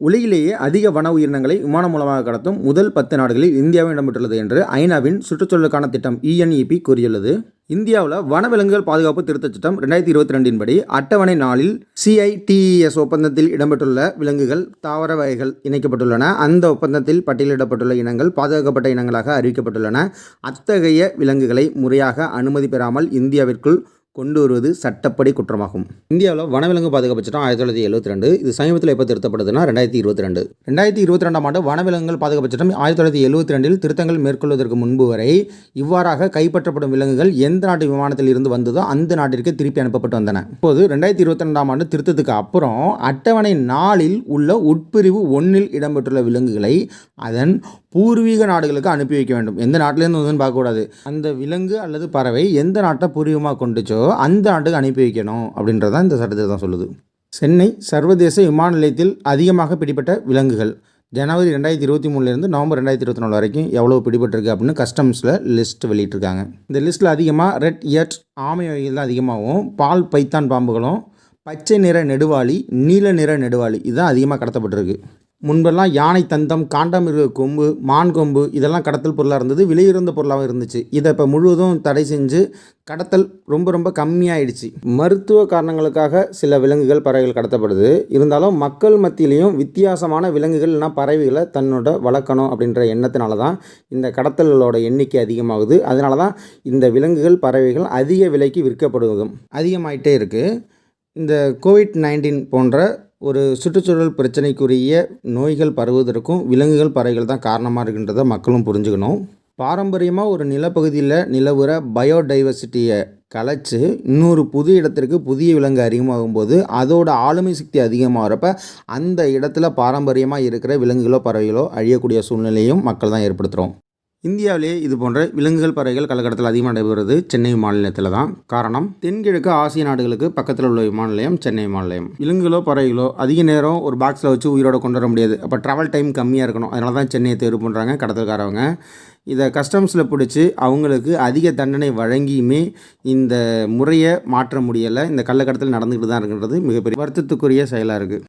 உலகிலேயே அதிக வன உயிரினங்களை விமானம் மூலமாக கடத்தும் முதல் பத்து நாடுகளில் இந்தியாவும் இடம்பெற்றுள்ளது என்று ஐநாவின் சுற்றுச்சூழலுக்கான திட்டம் இஎன்இபி கூறியுள்ளது. இந்தியாவில் வனவிலங்குகள் பாதுகாப்பு திருத்தச் சட்டம் ரெண்டாயிரத்தி இருபத்தி ரெண்டின் படி அட்டவணை நாளில் சிஐடிஇஎஸ் ஒப்பந்தத்தில் இடம்பெற்றுள்ள விலங்குகள் தாவர வகைகள் இணைக்கப்பட்டுள்ளன. அந்த ஒப்பந்தத்தில் பட்டியலிடப்பட்டுள்ள இனங்கள் பாதுகாக்கப்பட்ட இனங்களாக அறிவிக்கப்பட்டுள்ளன. அத்தகைய விலங்குகளை முறையாக அனுமதி பெறாமல் இந்தியாவிற்குள் கொண்டு வருவது சட்டப்படி குற்றமாகும். இந்தியாவில் வனவிலங்கு பாதுகாப்பு சட்டம் ஆயிரத்தி தொள்ளாயிரத்தி எழுபத்தி ரெண்டு இது சமீபத்தில் எப்போ திருத்தப்படுதுன்னா ரெண்டாயிரத்தி இருபத்தி ரெண்டு ரெண்டாயிரத்தி இருபத்தி ரெண்டாம் ஆண்டு வனவிலங்குகள் பாதுகாப்பு சட்டம் ஆயிரத்தி தொள்ளாயிரத்தி எழுபத்தி ரெண்டில் திருத்தங்கள் மேற்கொள்வதற்கு முன்பு வரை இவ்வாறாக கைப்பற்றப்படும் விலங்குகள் எந்த நாட்டு விமானத்தில் இருந்து வந்ததோ அந்த நாட்டிற்கு திருப்பி அனுப்பப்பட்டு வந்தன. இப்போது ரெண்டாயிரத்தி இருபத்தி ரெண்டாம் ஆண்டு திருத்தத்துக்கு அப்புறம் அட்டவணை நாளில் உள்ள உட்பிரிவு ஒன்றில் இடம்பெற்றுள்ள விலங்குகளை அதன் பூர்வீக நாடுகளுக்கு அனுப்பி வைக்க வேண்டும். எந்த நாட்டிலேருந்து வந்து பார்க்கக்கூடாது. அந்த விலங்கு அல்லது பறவை எந்த நாட்டை பூர்வீகமாக கொண்டுச்சோ அந்த ஆண்டுக்கு அனுப்பி வைக்கணும் அப்படின்றதான் இந்த சட்டத்தை தான் சொல்லுது. சென்னை சர்வதேச விமான நிலையத்தில் அதிகமாக பிடிப்பட்ட விலங்குகள். ஜனவரி ரெண்டாயிரத்தி இருபத்தி மூணுலேருந்து நவம்பர் ரெண்டாயிரத்தி இருபத்தி நாலு வரைக்கும் எவ்வளோ பிடிபட்டிருக்கு அப்படின்னு கஸ்டம்ஸில் லிஸ்ட் வெளியிட்டிருக்காங்க. இந்த லிஸ்ட்டில் அதிகமாக ரெட் இயட் ஆமை வகைகள் தான் அதிகமாகவும் பால் பைத்தான் பாம்புகளும் பச்சை நிற நெடுவாளி நீல நிற நெடுவாளி இதுதான் அதிகமாக கடத்தப்பட்டிருக்கு. முன்பெல்லாம் யானை தந்தம் காண்டாமிருக கொம்பு மான் கொம்பு இதெல்லாம் கடத்தல் பொருளாக இருந்தது. விலையுறந்த பொருளாகவும் இருந்துச்சு. இதை இப்போ முழுவதும் தடை செஞ்சு கடத்தல் ரொம்ப ரொம்ப கம்மியாயிடுச்சு. மருத்துவ காரணங்களுக்காக சில விலங்குகள் பறவைகள் கடத்தப்படுது. இருந்தாலும் மக்கள் மத்தியிலையும் வித்தியாசமான விலங்குகள் பறவைகளை தன்னோட வளர்க்கணும் அப்படின்ற எண்ணத்தினால தான் இந்த கடத்தல்களோட எண்ணிக்கை அதிகமாகுது. அதனால தான் இந்த விலங்குகள் பறவைகள் அதிக விலைக்கு விற்கப்படுவதும் அதிகமாயிட்டே இருக்குது இந்த கோவிட் நைன்டீன் போன்ற ஒரு சுற்றுச்சூழல் பிரச்சனைக்குரிய நோய்கள் பரவுவதற்கும் விலங்குகள் பறவைகள் தான் காரணமாக இருக்கின்றதை மக்களும் புரிஞ்சுக்கணும். பாரம்பரியமாக ஒரு நிலப்பகுதியில் நிலவுற பயோடைவர்சிட்டியை கலைச்சு இன்னொரு புது இடத்திற்கு புதிய விலங்கு அறிமுகமாகும் போது அதோட ஆளுமை சக்தி அதிகமாகிறப்ப அந்த இடத்துல பாரம்பரியமாக இருக்கிற விலங்குகளோ பறவைகளோ அழியக்கூடிய சூழ்நிலையும் மக்கள் தான் ஏற்படுத்துகிறோம் இந்தியாவிலேயே இது போன்ற விலங்குகள் பறவைகள் கலக்கடத்தில் அதிகமாக நடைபெறுவது சென்னை மாநிலத்தில் தான். காரணம் தென்கிழக்கு ஆசிய நாடுகளுக்கு பக்கத்தில் உள்ள விமான நிலையம் சென்னை விமான நிலையம் விலங்குகளோ பறவைகளோ அதிக நேரம் ஒரு பாக்ஸில் வச்சு உயிரோட கொண்டு வர முடியாது. அப்போ ட்ராவல் டைம் கம்மியாக இருக்கணும். அதனால தான் சென்னையை தேர்வு பண்ணுறாங்க கடத்தல்காரவங்க. இதை கஸ்டம்ஸில் பிடிச்சி அவங்களுக்கு அதிக தண்டனை வழங்கியுமே இந்த முறையை மாற்ற முடியலை. இந்த கள்ளக்கடத்தில் நடந்துக்கிட்டு தான் இருக்கின்றது மிகப்பெரிய வருத்தத்துக்குரிய செயலாக இருக்குது